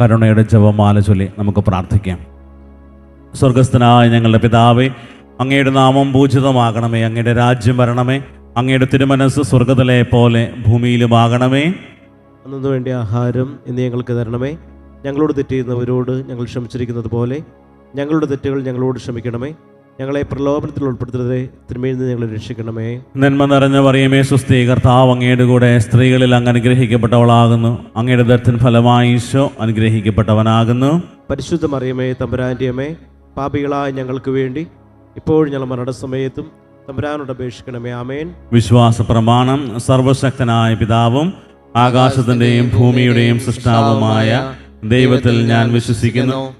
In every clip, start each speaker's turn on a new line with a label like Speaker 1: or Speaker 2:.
Speaker 1: കരുണയുടെ ജപമാല ചൊല്ലി നമുക്ക് പ്രാർത്ഥിക്കാം. സ്വർഗസ്ഥനായ ഞങ്ങളുടെ പിതാവേ അങ്ങയുടെ നാമം പൂജിതമാകണമേ അങ്ങയുടെ രാജ്യം വരണമേ അങ്ങയുടെ തിരുമനസ് സ്വർഗത്തിലെ പോലെ ഭൂമിയിലുമാകണമേ.
Speaker 2: അന്നു വേണ്ടി ആഹാരം ഇന്ന് ഞങ്ങൾക്ക് തരണമേ. ഞങ്ങളോട് തെറ്റ് ചെയ്യുന്നവരോട് ഞങ്ങൾ ക്ഷമിച്ചിരിക്കുന്നത് പോലെ ഞങ്ങളുടെ തെറ്റുകൾ ഞങ്ങളോട് ക്ഷമിക്കണമേ. ഞങ്ങളെ പ്രലോഭനത്തിൽ ഉൾപ്പെടുത്തരുതേ. തിന്മയിൽ നിന്ന് ഞങ്ങളെ രക്ഷിക്കണമേ.
Speaker 1: നന്മ നിറഞ്ഞ പറയുമേ സുസ്ഥീ കർത്താവ് അങ്ങയുടെ കൂടെ സ്ത്രീകളിൽ അങ്ങ് അനുഗ്രഹിക്കപ്പെട്ടവളാകുന്നു അങ്ങയുടെ ദർത്തിൻ ഫലമായി ഈശോ അനുഗ്രഹിക്കപ്പെട്ടവനാകുന്നു.
Speaker 2: പരിശുദ്ധ മറിയമേ തമ്പുരാന്റെ അമ്മേ പാപികളായ ഞങ്ങൾക്ക് വേണ്ടി ഇപ്പോഴും ഞങ്ങൾ മരണസമയത്തും തമ്പുരാനോട് അപേക്ഷിക്കണമേ. ആമേൻ.
Speaker 1: വിശ്വാസ പ്രമാണം സർവശക്തനായ പിതാവും ആകാശത്തിന്റെയും ഭൂമിയുടെയും സൃഷ്ടാവുമായ ദൈവത്തിൽ ഞാൻ വിശ്വസിക്കുന്നു.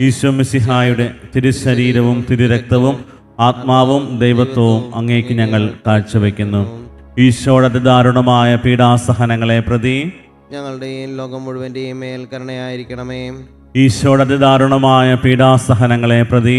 Speaker 1: ഈശോ മിശിഹായുടെ തിരുശരീരവും തിരുരക്തവും ആത്മാവും ദൈവത്വവും അങ്ങേക്ക് ഞങ്ങൾ കാഴ്ചവെക്കുന്നു. ഈശോയുടെ ദാരുണമായ പീഡാസഹനങ്ങളെ പ്രതി
Speaker 3: ഞങ്ങളുടെയും ലോകം മുഴുവന്റെയും മേൽ കരുണയായിരിക്കണമേ
Speaker 1: ഈശോയുടെ ദാരുണമായ പീഡാസഹനങ്ങളെ പ്രതി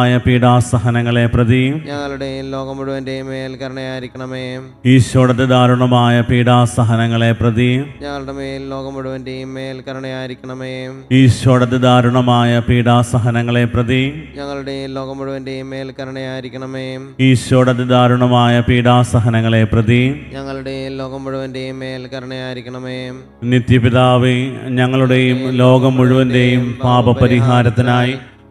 Speaker 1: പീഡാസഹനങ്ങളെ പ്രതി
Speaker 3: ഞങ്ങളുടെയും ലോകം മുഴുവന്റെയും മേൽ കരുണയായിരിക്കണമേ.
Speaker 1: ഈശോയുടെ ദാരുണമായ പീഡാസഹനങ്ങളെ പ്രതി
Speaker 3: ഞങ്ങളുടെ മേൽ ലോകം മുഴുവന്റെയും മേൽ കരുണയായിരിക്കണമേ.
Speaker 1: ഈശോയുടെ ദാരുണമായ പീഡാസഹനങ്ങളെ പ്രതി
Speaker 3: ഞങ്ങളുടെയും ലോകം മുഴുവന്റെയും മേൽ കരുണയായിരിക്കണമേ.
Speaker 1: ഈശോയുടെ ദാരുണമായ പീഡാസഹനങ്ങളെ പ്രതി
Speaker 3: ഞങ്ങളുടെയും ലോകം മുഴുവന്റെയും മേൽ കരുണയായിരിക്കണമേ.
Speaker 1: നിത്യപിതാവേ ഞങ്ങളുടെയും ലോകം മുഴുവന്റെയും പാപപരിഹാരത്തിനായി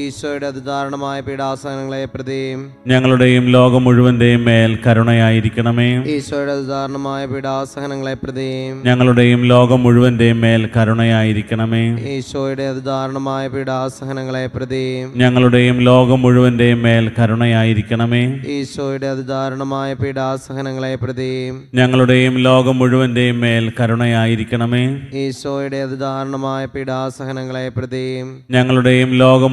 Speaker 3: ഈശോയുടെ അതിദാരുണമായ പീഡാസനങ്ങളെ പ്രതിയും
Speaker 1: ഞങ്ങളുടെയും ലോകം മുഴുവന്റെയും മേൽ കരുണയായിരിക്കണമേ.
Speaker 3: ഈശോയുടെ അതിദാരുണമായ പീഡാസഹനങ്ങളെ പ്രതിയും
Speaker 1: ഞങ്ങളുടെയും ലോകം മുഴുവന്റെയും മേൽ കരുണയായിരിക്കണമേ.
Speaker 3: ഈശോയുടെ അതിദാരുണമായ പീഡാസഹനങ്ങളെ പ്രതിയും
Speaker 1: ഞങ്ങളുടെയും ലോകം മുഴുവന്റെയും മേൽ കരുണയായിരിക്കണമേ.
Speaker 3: ഈശോയുടെ അതിദാരുണമായ പീഡാസഹനങ്ങളെ പ്രതിയും
Speaker 1: ഞങ്ങളുടെയും ലോകം മുഴുവന്റെയും മേൽ കരുണയായിരിക്കണമേ.
Speaker 3: ഈശോയുടെ അതിദാരുണമായ പീഡാസഹനങ്ങളെ പ്രതിയും
Speaker 1: ഞങ്ങളുടെയും ലോകം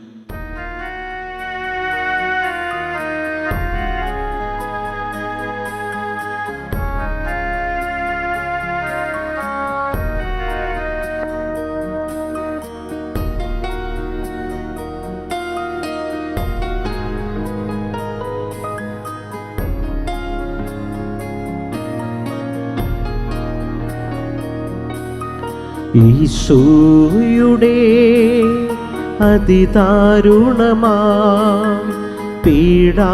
Speaker 2: ഈശോയുടെ അതിദാരുണമാ പീഡാ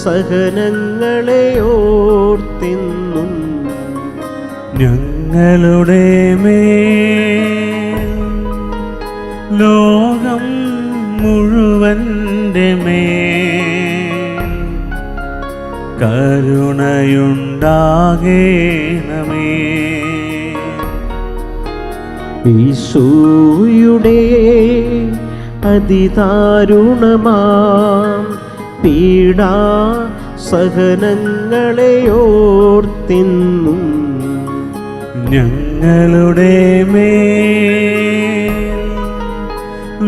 Speaker 2: സഹനങ്ങളെ ഓർത്തിന്നും
Speaker 1: ഞങ്ങളുടെ മേ ലോകം മുഴുവന്റെ മേ കരുണയുണ്ടാകേണമേ.
Speaker 2: ഈശോയുടെ അതിദാരുണമാം പീഡാ സഹനങ്ങളെ ഓർത്തിന്നും
Speaker 1: ഞങ്ങളുടെ മേ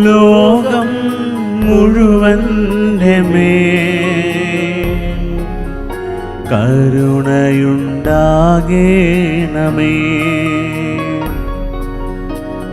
Speaker 1: ലോകം മുഴുവന്റെ മേ കരുണയുണ്ടാകേണമേ.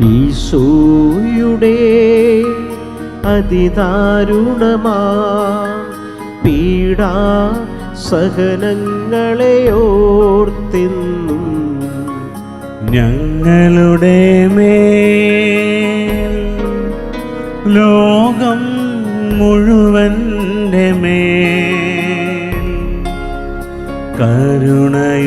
Speaker 2: ഈശോയുടെ അതിദാരുണമാ പീഡാ സഹനങ്ങളെ ഓർത്തിന്നും
Speaker 1: ഞങ്ങളുടെ മേൽ. ലോകം മുഴുവന്റെ മേൽ. കരുണയുണ്ടാകേണമേ.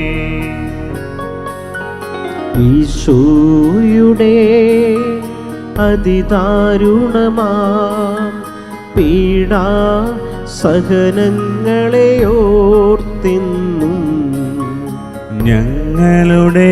Speaker 2: ഈശോയുടെ അതിദാരുണമാം പീഡാ സഹനങ്ങളെ ഓർത്തിന്നും
Speaker 1: ഞങ്ങളുടെ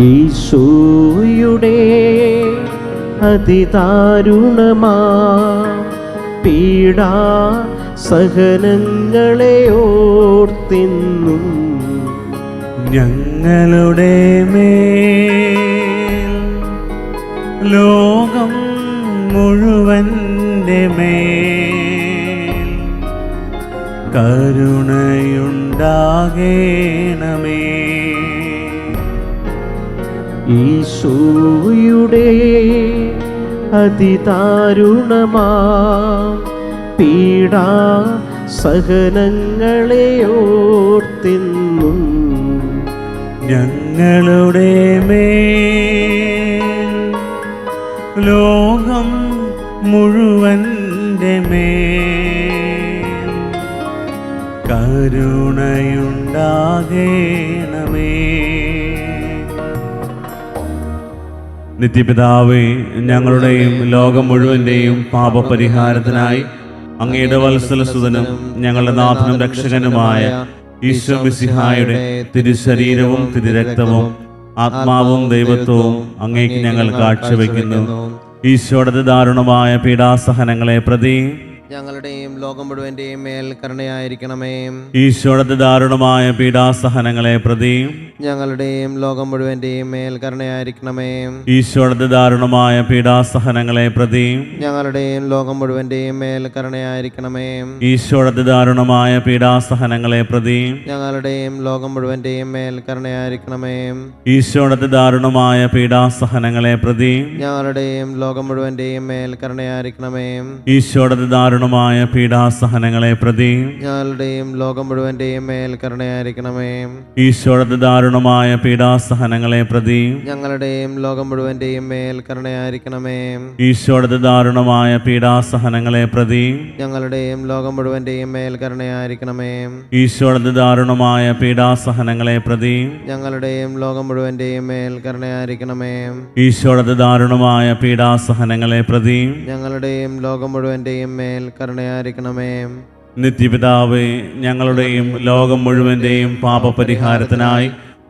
Speaker 2: ഈശോയുടെ അതിതാരുണമാ പീഡാ സഹനങ്ങളെ ഓർത്തിന്നും.
Speaker 1: ഞങ്ങളുടെ മേ ലോകം മുഴുവന്റെ മേ കരുണയുണ്ടാകേണമേ
Speaker 2: ഈശോയുടെ അതിദാരുണമാ. പീഡാ സഹനങ്ങളെ ഓർത്തിന്നും
Speaker 1: ഞങ്ങളുടെ മേ ലോകം മുഴുവന്റെ മേ കരുണയുണ്ടാകേണമേ. നിത്യപിതാവേ ഞങ്ങളുടെയും ലോകം മുഴുവന്റെയും പാപപരിഹാരത്തിനായി അങ്ങയുടെ വത്സലസുതനും ഞങ്ങളുടെ നാഥനും രക്ഷകനുമായ ഈശോ മിസിഹായുടെ തിരുശരീരവും തിരുരക്തവും ആത്മാവും ദൈവത്വവും അങ്ങേക്ക് ഞങ്ങൾ കാഴ്ചവെക്കുന്നു. ഈശോയുടെ ദാരുണമായ പീഡാസഹനങ്ങളെ പ്രതി
Speaker 3: ഞങ്ങളുടെയും ലോകം മുഴുവന്റെയും മേൽ കരുണയായിരിക്കണമേ.
Speaker 1: ഈശോയുടെ ദാരുണമായ പീഡാസഹനങ്ങളെ പ്രതി
Speaker 3: ഞങ്ങളുടെയും ലോകം മുഴുവന്റെയും മേൽ കരുണയായിരിക്കണമേ.
Speaker 1: ദാരുണമായ പീഡാസഹനങ്ങളെ പ്രതി
Speaker 3: ഞങ്ങളുടെയും ലോകം മുഴുവന്റെയും മേൽ കരുണയായിരിക്കണമേ.
Speaker 1: ദാരുണമായ പീഡാസഹനങ്ങളെ പ്രതി
Speaker 3: ഞങ്ങളുടെയും ലോകം മുഴുവന്റെയും മേൽ കരുണയായിരിക്കണമേ.
Speaker 1: ദാരുണമായ പീഡാസഹനങ്ങളെ പ്രതി
Speaker 3: ഞങ്ങളുടെയും ലോകം മുഴുവന്റെയും മേൽ കരുണയായിരിക്കണമേ.
Speaker 1: ദാരുണമായ പീഡാസഹനങ്ങളെ പ്രതി
Speaker 3: ഞങ്ങളുടെയും ലോകം മുഴുവന്റെയും മേൽ കരുണയായിരിക്കണമേ.
Speaker 1: ഈശോയുടെ ദാരുണമായ പീഡാസഹനങ്ങളെ പ്രതി
Speaker 3: ഞങ്ങളുടെയും ലോകം മുഴുവന്റെയും മേൽ കരുണയായിരിക്കണമേ.
Speaker 1: ഈശോയുടെ ദാരുണമായ പീഡാസഹനങ്ങളെ പ്രതി
Speaker 3: ഞങ്ങളുടെയും ലോകം മുഴുവന്റെയും മേൽ കരുണയായിരിക്കണമേ.
Speaker 1: ഈശോയുടെ ദാരുണമായ പീഡാസഹനങ്ങളെ പ്രതി
Speaker 3: ഞങ്ങളുടെയും ലോകം മുഴുവന്റെയും മേൽ കരുണയായിരിക്കണമേ.
Speaker 1: ഈശോയുടെ ദാരുണമായ പീഡാസഹനങ്ങളെ പ്രതി
Speaker 3: ഞങ്ങളുടെയും ലോകം മുഴുവന്റെയും മേൽ കരുണയായിരിക്കണമേ.
Speaker 1: നിത്യപിതാവേ ഞങ്ങളുടെയും ലോകം മുഴുവന്റെയും പാപപരിഹാരത്തിനായി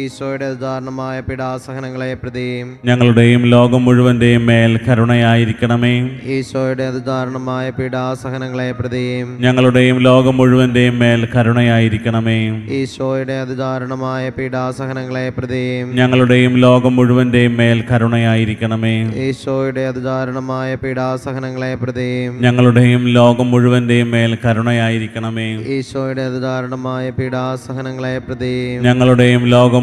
Speaker 3: ഈശോയുടെ ഉദാഹരണമായ പിടാസഹനങ്ങളെ പ്രതിയും
Speaker 1: ഞങ്ങളുടെയും ലോകം മുഴുവന്റെയും മേൽ കരുണയായിരിക്കണമേ.
Speaker 3: ഈശോയുടെ ഉദാഹരണമായ പിടാസഹനങ്ങളെ പ്രതിയും
Speaker 1: ഞങ്ങളുടെയും ലോകം മുഴുവന്റെയും മേൽ കരുണയായിരിക്കണമേ.
Speaker 3: ഈശോയുടെ അതിദാരുണമായ പീഡാസഹനങ്ങളെ പ്രതിയും
Speaker 1: ഞങ്ങളുടെയും ലോകം മുഴുവന്റെയും മേൽ കരുണയായിരിക്കണമേ.
Speaker 3: ഈശോയുടെ അതിദാരുണമായ പീഡാസഹനങ്ങളെ പ്രതിയും
Speaker 1: ഞങ്ങളുടെയും ലോകം മുഴുവന്റെയും മേൽ കരുണയായിരിക്കണമേ.
Speaker 3: ഈശോയുടെ അതിദാരുണമായ പീഡാസഹനങ്ങളെ പ്രതിയും
Speaker 1: ഞങ്ങളുടെയും ലോകം